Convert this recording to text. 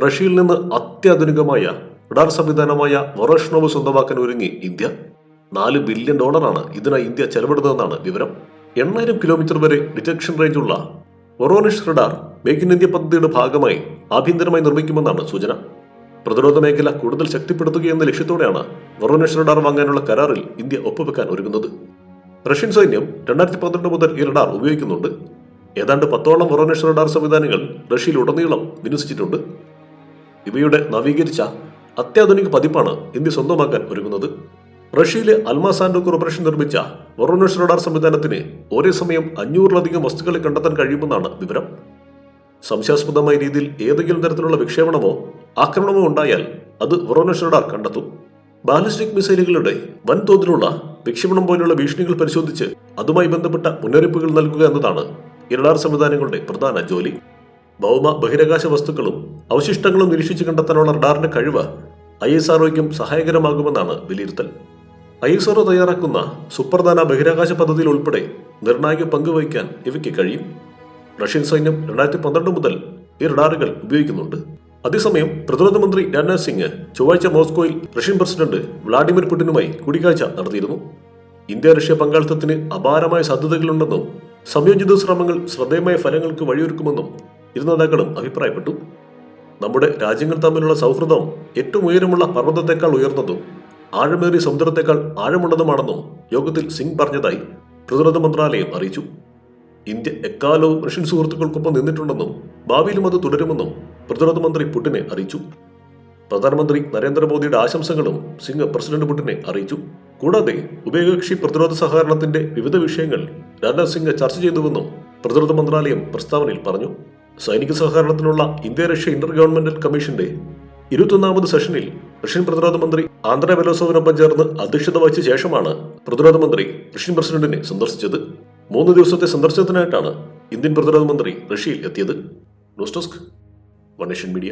റഷ്യയിൽ നിന്ന് അത്യാധുനികമായ റഡാർ സംവിധാനമായ വൊറഷ്നോവ് സ്വന്തമാക്കാൻ ഒരുങ്ങി ഇന്ത്യ. നാല് ബില്യൺ ഡോളറാണ് ഇതിനായി ഇന്ത്യ ചെലവിടുന്നതെന്നാണ് വിവരം. എണ്ണായിരം കിലോമീറ്റർ വരെ detection റേഞ്ചുള്ള Voronezh radar make in India പദ്ധതിയുടെ ഭാഗമായി ആഭ്യന്തരമായി നിർമ്മിക്കുമെന്നാണ് സൂചന. പ്രതിരോധ മേഖല കൂടുതൽ ശക്തിപ്പെടുത്തുകയെന്ന ലക്ഷ്യത്തോടെയാണ് വൊറോണിഷ് റഡാർ വാങ്ങാനുള്ള കരാറിൽ ഇന്ത്യ ഒപ്പുവെക്കാൻ ഒരുങ്ങുന്നത്. റഷ്യൻ സൈന്യം രണ്ടായിരത്തി പന്ത്രണ്ട് മുതൽ ഈ റഡാർ ഉപയോഗിക്കുന്നുണ്ട്. ഏതാണ്ട് പത്തോളം വൊറോണിഷ് റഡാർ സംവിധാനങ്ങൾ റഷ്യയിൽ ഉടനീളം വിന്യസിച്ചിട്ടുണ്ട്. ഇവയുടെ നവീകരിച്ച അത്യാധുനിക പതിപ്പാണ് ഇന്ത്യ സ്വന്തമാക്കാൻ ഒരുങ്ങുന്നത്. റഷ്യയിലെ അൽമാസാൻഡോ കോർപ്പറേഷൻ നിർമ്മിച്ച വൊറോണിഷ് റഡാർ സംവിധാനത്തിന് ഒരേ സമയം അഞ്ഞൂറിലധികം വസ്തുക്കളെ കണ്ടെത്താൻ കഴിയുമെന്നാണ് വിവരം. സംശയാസ്പദമായ രീതിയിൽ ഏതെങ്കിലും തരത്തിലുള്ള വിക്ഷേപണമോ ആക്രമണമോ ഉണ്ടായാൽ അത് വൊറോണിഷ് റഡാർ കണ്ടെത്തും. ബാലിസ്റ്റിക് മിസൈലുകളുടെ വൻതോതിലുള്ള വിക്ഷേപണം പോലെയുള്ള ഭീഷണികൾ പരിശോധിച്ച് അതുമായി ബന്ധപ്പെട്ട മുന്നറിയിപ്പുകൾ നൽകുക എന്നതാണ് ഈ റഡാർ സംവിധാനങ്ങളുടെ പ്രധാന ജോലി. ഭൗമ ബഹിരാകാശ വസ്തുക്കളും അവശിഷ്ടങ്ങളും നിരീക്ഷിച്ച് കണ്ടെത്താനുള്ള റഡാറിന്റെ കഴിവ് ഐ എസ് ആർഒയ്ക്കും സഹായകരമാകുമെന്നാണ് വിലയിരുത്തൽ. ഐ എസ് ആർഒ തയ്യാറാക്കുന്ന സുപ്രധാന ബഹിരാകാശ പദ്ധതിയിൽ ഉൾപ്പെടെ നിർണായക പങ്കുവഹിക്കാൻ ഇവയ്ക്ക് കഴിയും. റഷ്യൻ സൈന്യം രണ്ടായിരത്തി പന്ത്രണ്ട് മുതൽ ഈ റഡാറുകൾ ഉപയോഗിക്കുന്നുണ്ട്. അതേസമയം പ്രതിരോധ മന്ത്രി രാജ്നാഥ് സിംഗ് ചൊവ്വാഴ്ച മോസ്കോയിൽ റഷ്യൻ പ്രസിഡന്റ് വ്ളാഡിമിർ പുടിനുമായി കൂടിക്കാഴ്ച നടത്തിയിരുന്നു. ഇന്ത്യ റഷ്യ പങ്കാളിത്തത്തിന് അപാരമായ സാധ്യതകളുണ്ടെന്നും സംയോജിത ശ്രമങ്ങൾ ശ്രദ്ധേയമായ ഫലങ്ങൾക്ക് വഴിയൊരുക്കുമെന്നും ഇരു നേതാക്കളും അഭിപ്രായപ്പെട്ടു. നമ്മുടെ രാജ്യങ്ങൾ തമ്മിലുള്ള സൗഹൃദം ഏറ്റവും ഉയരമുള്ള പർവതത്തെക്കാൾ ഉയർന്നതും ആഴമേറിയ സമുദ്രത്തെക്കാൾ ആഴമുള്ളതുമാണെന്നും യോഗത്തിൽ സിംഗ് പറഞ്ഞതായി പ്രതിരോധ മന്ത്രാലയം അറിയിച്ചു. ഇന്ത്യ എക്കാലവും റഷ്യൻ സുഹൃത്തുക്കൾക്കൊപ്പം നിന്നിട്ടുണ്ടെന്നും ഭാവിയിലും അത് തുടരുമെന്നും പ്രതിരോധ മന്ത്രി പുടിനെ അറിയിച്ചു. പ്രധാനമന്ത്രി നരേന്ദ്രമോദിയുടെ ആശംസകളും സിംഗ് പ്രസിഡന്റ് പുടിനെ അറിയിച്ചു. കൂടാതെ ഉഭയകക്ഷി പ്രതിരോധ സഹകരണത്തിന്റെ വിവിധ വിഷയങ്ങൾ രാജ്നാഥ് സിംഗ് ചർച്ച ചെയ്തുവെന്നും പ്രതിരോധ മന്ത്രാലയം പ്രസ്താവനയിൽ പറഞ്ഞു. സൈനിക സഹകരണത്തിനുള്ള ഇന്ത്യ റഷ്യ ഇന്റർ ഗവൺമെന്റൽ കമ്മീഷന്റെ ഇരുപത്തൊന്നാമത് സെഷനിൽ റഷ്യൻ പ്രതിരോധ മന്ത്രി ആന്ധ്ര വെലോസോവിനൊപ്പം ചേർന്ന് അധ്യക്ഷത വഹിച്ച ശേഷമാണ് പ്രതിരോധ മന്ത്രി റഷ്യൻ പ്രസിഡന്റിനെ സന്ദർശിച്ചത്. മൂന്ന് ദിവസത്തെ സന്ദർശനത്തിനായിട്ടാണ് ഇന്ത്യൻ പ്രതിരോധ മന്ത്രി റഷ്യയിൽ എത്തിയത്. News desk one media.